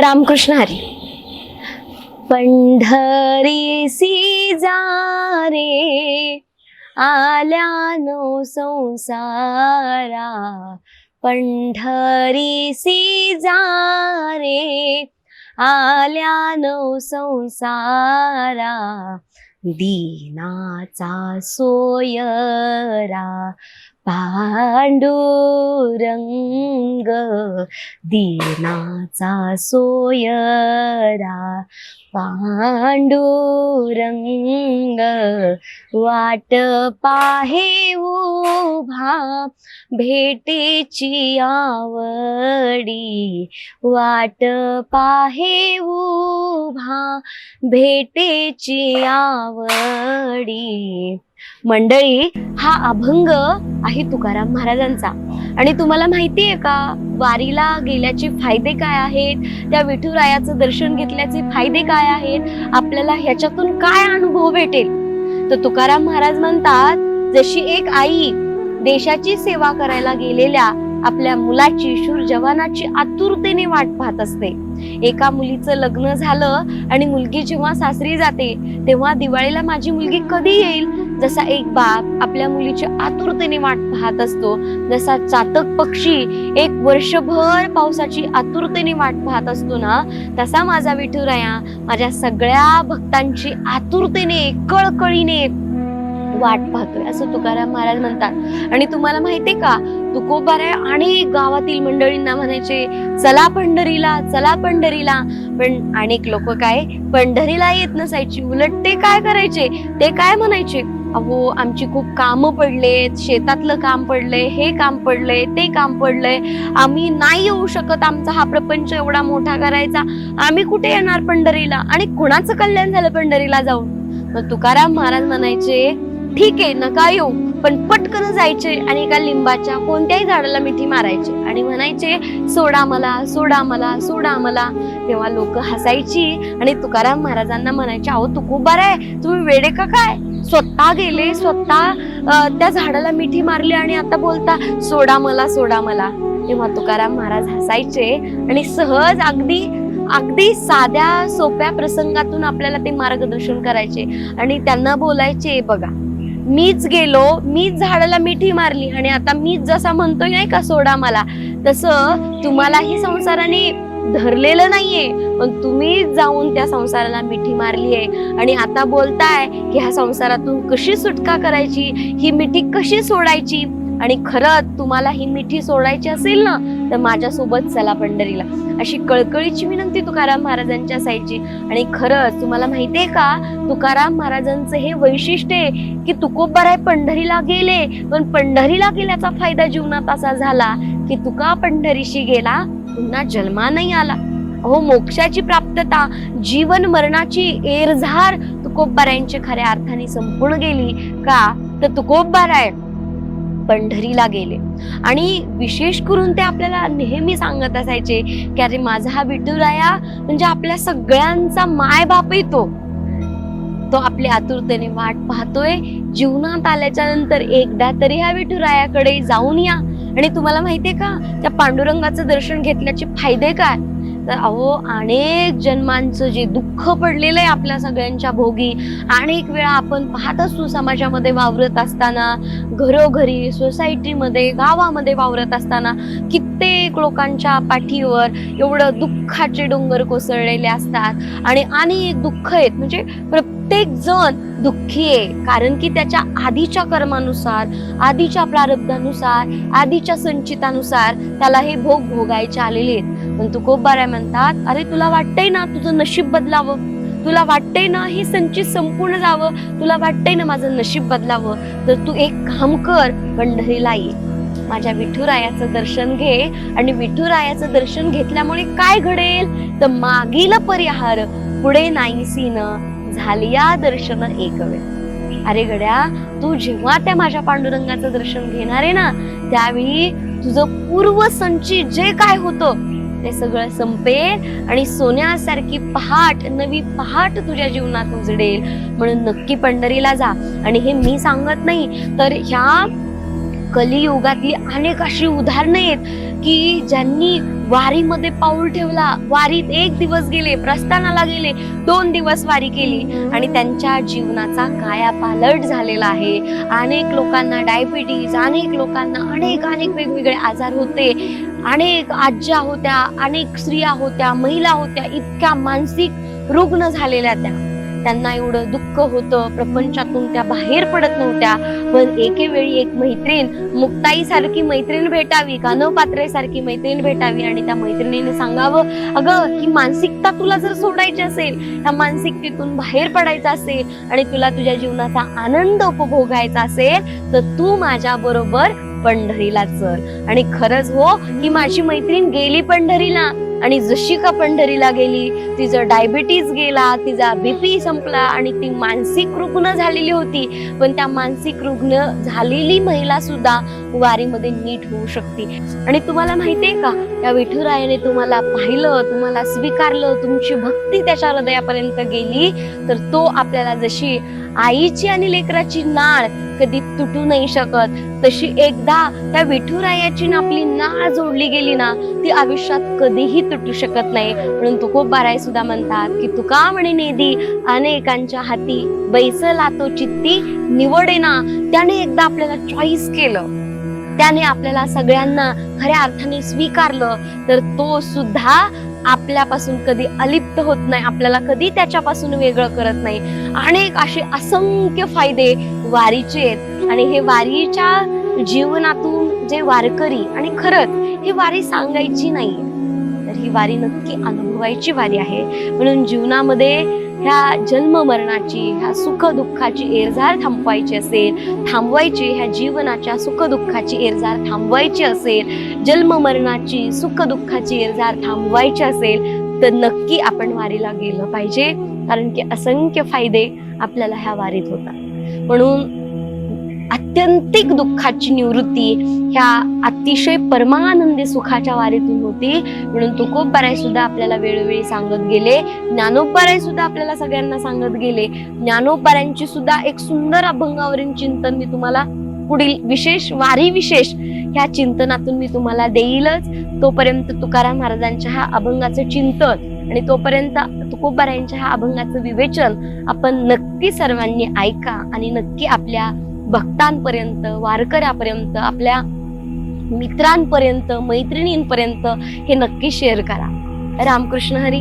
रामकृष्ण हरी. पंढरीसी जा रे आल्यानो संसारा. पंढरीसी जा रे आल्यानो संसारा. दीनाचा सोयरा पांडुरंग दीनाचा सोयरा पांडुरंग वाट पाहे उभा भेटेची आवडी वाट पाहे उभा भेटेची आवडी. मंडळी हा अभंग आहे तुकाराम महाराजांचा. आणि तुम्हाला माहिती आहे का वारीला गेल्याचे फायदे काय आहेत? त्या विठुरायाचं दर्शन घेतल्याचे फायदे काय आहेत? आपल्याला ह्याच्यातून काय अनुभव भेटेल? तर तुकाराम महाराज म्हणतात जशी एक आई देशाची सेवा करायला गेलेल्या आपल्या मुलाची शूर जवानाची आतुरतेने वाट पाहत असते. एका मुलीचं लग्न झालं आणि मुलगी जेव्हा सासरी जाते तेव्हा दिवाळीला माझी मुलगी कधी येईल? जसा एक बाप आपल्या मुलीची आतुरतेने वाट पाहत असतो जसा चातक पक्षी एक वर्षभर पावसाची आतुरतेने वाट पाहत असतो ना तसा माझा विठुराया माझ्या सगळ्या भक्तांची आतुरतेने कळकळीने वाट पाहतोय असं तुकाराम महाराज म्हणतात. आणि तुम्हाला माहितीये का तुकोबाराय अनेक गावातील मंडळींना म्हणायचे चला पंढरीला चला पंढरीला. पण अनेक लोक काय पंढरीला येत नसायची उलट ते काय करायचे? ते काय म्हणायचे? अहो आमची खूप कामं पडलेत शेतातलं काम पडलंय हे काम पडलंय ते काम पडलंय. आम्ही नाही येऊ शकत आमचा हा प्रपंच एवढा मोठा करायचा. आम्ही कुठे येणार पंढरीला? आणि कुणाचं कल्याण झालं पंढरीला जाऊन? मग तुकाराम महाराज म्हणायचे ठीक आहे नका येऊ. पण पटकन जायचे आणि एका लिंबाच्या कोणत्याही झाडाला मिठी मारायचे आणि म्हणायचे सोडा मला सोडा मला सोडा मला. तेव्हा लोक हसायची आणि तुकाराम महाराजांना म्हणायचे अहो तुकोबार आहे. तुम्ही वेडे का काय? स्वतः गेले स्वतः त्या झाडाला मिठी मारली आणि आता बोलता सोडा मला सोडा मला तेव्हा तुकाराम महाराज हसायचे आणि सहज अगदी अगदी साध्या सोप्या प्रसंगातून आपल्याला ते मार्गदर्शन करायचे आणि त्यांना बोलायचे बघा मीच गेलो मीच झाडाला मिठी मारली आणि आता मीच जसा म्हणतोय नाही का सोडा मला. तसं तुम्हालाही संसाराने धरलेलं नाहीये पण तुम्ही जाऊन त्या संसाराला मिठी मारली आहे. आणि आता बोलताय की ह्या संसारातून कशी सुटका करायची? ही मिठी कशी सोडायची? आणि खरंच तुम्हाला ही मिठी सोडायची असेल ना तर माझ्यासोबत चला पंढरीला. अशी कळकळीची विनंती तुकाराम महाराजांच्या असायची आणि खरंच तुम्हाला माहितीये का? तुकाराम महाराजांचं हे वैशिष्ट्य आहे की तुकोबाराय पंढरीला गेले. पण पंढरीला गेल्याचा फायदा जीवनात असा झाला की तुका पंढरीशी गेला पुन्हा जन्मा नाही आला. अहो मोक्षाची प्राप्तता जीवन मरणाची एरझार तुकोबारायांची खऱ्या अर्थाने संपूर्ण गेली का? तर तुकोबाराय पंढरीला गेले. आणि विशेष करून ते आपल्याला नेहमी सांगत असायचे की अरे माझा हा विठुराया म्हणजे आपल्या सगळ्यांचा माय बाप तो. तो आपल्या आतुरतेने वाट पाहतोय. जीवनात आल्याच्यानंतर एकदा तरी ह्या विठुरायाकडे जाऊन या. आणि तुम्हाला माहितीये का? त्या पांडुरंगाचं दर्शन घेतल्याचे फायदे काय? तर अहो अनेक जन्मांचं जे दुःख पडलेलं आहे आपल्या सगळ्यांच्या भोगी अनेक वेळा आपण पाहत असतो समाजामध्ये वावरत असताना घरोघरी सोसायटीमध्ये गावामध्ये वावरत असताना कित्येक लोकांच्या पाठीवर एवढं दुःखाचे डोंगर कोसळलेले असतात. आणि अनेक दुःख आहेत. म्हणजे प्रत्येक जण दुःखी आहे. कारण की त्याच्या आधीच्या कर्मानुसार आधीच्या प्रारब्धानुसार आधीच्या संचितानुसार त्याला हे भोग भोगायचे आलेले आहेत. पण तुकोबाराय म्हणतात. अरे तुला वाटतंय ना तुझं नशीब बदलावं? तुला वाटतंय ना हे संचित संपूर्ण जावं? तुला वाटतंय ना माझं नशीब बदलावं? तर तू एक काम कर पंढरीला ये. माझ्या विठुरायाचं दर्शन घे आणि विठुरायाचं दर्शन घेतल्यामुळे काय घडेल? तर मागील परिहार पुढे नाहीसी न झालिया दर्शन एक वेळ अरे गड्या तू जेव्हा त्या माझ्या पांडुरंगाचं दर्शन घेणार आहे ना त्यावेळी तुझं पूर्व संचित जे काय होतं ते सगळं संपेल आणि सोन्यासारखी पहाट नवी पहाट तुझ्या जीवनात उजडेल. म्हणून नक्की पंढरीला जा. आणि हे मी सांगत नाही तर ह्या कलियुगातली अनेक अशी उदाहरणं आहेत की ज्यांनी वारीमध्ये पाऊल ठेवला वारीत एक दिवस गेले प्रस्थानाला गेले दोन दिवस वारी केली आणि त्यांच्या जीवनाचा कायापालट झालेला आहे. अनेक लोकांना डायबिटीज अनेक लोकांना अनेक अनेक वेगवेगळे आजार होते. अनेक आज्या होत्या अनेक स्त्रिया होत्या महिला होत्या इतक्या मानसिक रुग्ण झालेल्या त्या. त्यांना एवढं दुःख होतं प्रपंचातून त्या बाहेर पडत नव्हत्या. पण एके वेळी एक मैत्रीण मुक्ताई सारखी मैत्रीण भेटावी कानव पात्रे सारखी मैत्रीण भेटावी आणि त्या मैत्रिणीने सांगावं अगं ही मानसिकता तुला जर सोडायची असेल त्या मानसिकतेतून बाहेर पडायचं असेल आणि तुला तुझ्या जीवनाचा आनंद उपभोगायचा असेल तर तू माझ्या बरोबर पंढरीला चल. आणि खरंच हो ही माझी मैत्रीण गेली पंढरीला. आणि जशी का पंढरीला गेली तिचं डायबिटीज गेला तिचा बीपी संपला आणि ती मानसिक रुग्ण झालेली होती. पण त्या मानसिक रुग्ण झालेली महिला सुद्धा वारीमध्ये नीट होऊ शकते. आणि तुम्हाला माहितीये का त्या विठुरायाने तुम्हाला पाहिलं तुम्हाला स्वीकारलं तुमची भक्ती त्याच्या हृदयापर्यंत गेली तर तो आपल्याला जशी आईची आणि लेकराची नाळ कधी तुटू नाही शकत. तशी एकदा त्या विठुरायाची ना आपली नाळ जोडली गेली ना ती आयुष्यात कधीही तुटू शकत नाही. म्हणून तुकोबाराय सुद्धा म्हणतात की तुका म्हणे नेदी अनेकांच्या हाती बैसला तो चित्ती निवडे ना. त्याने एकदा आपल्याला चॉईस केलं. त्याने आपल्याला सगळ्यांना खऱ्या अर्थाने स्वीकारलं. तर तो सुद्धा आपल्यापासून कधी अलिप्त होत नाही आपल्याला कधी त्याच्यापासून वेगळं करत नाही. अनेक असे असंख्य फायदे वारीचे आहेत. आणि हे वारीच्या जीवनातून जे वारकरी आणि खरंच ही वारी सांगायची नाही तर ही वारी नक्की अनुभवायची वारी आहे. म्हणून जीवनामध्ये ह्या जन्म मरणाची ह्या सुख दुःखाची एरझार थांबवायची असेल थांबवायची ह्या जीवनाच्या सुख दुःखाची एरझार थांबवायची असेल जन्म मरणाची सुख दुःखाची एरझार थांबवायची असेल तर नक्की आपण वारीला गेलं पाहिजे. कारण की असंख्य फायदे आपल्याला ह्या वारीत होतात. म्हणून आत्यंतिक दुःखाची निवृत्ती ह्या अतिशय परमानंदी सुखाच्या वारीतून होती. म्हणून तुकोबाराय सुद्धा आपल्याला वेळोवेळी सांगत गेले. ज्ञानोपाराय सुद्धा आपल्याला सगळ्यांना सांगत गेले. ज्ञानोपाऱ्यांची सुद्धा एक सुंदर अभंगावरील चिंतन मी तुम्हाला पुढील विशेष वारी विशेष ह्या चिंतनातून मी तुम्हाला देईलच. तोपर्यंत तुकाराम महाराजांच्या ह्या अभंगाचं चिंतन आणि तोपर्यंत तुकोबारायांच्या ह्या अभंगाचं विवेचन आपण नक्की सर्वांनी ऐका आणि नक्की आपल्या भक्तांपर्यंत वारकऱ्यापर्यंत आपल्या मित्रांपर्यंत मैत्रिणींपर्यंत हे नक्की शेअर करा. रामकृष्ण हरी.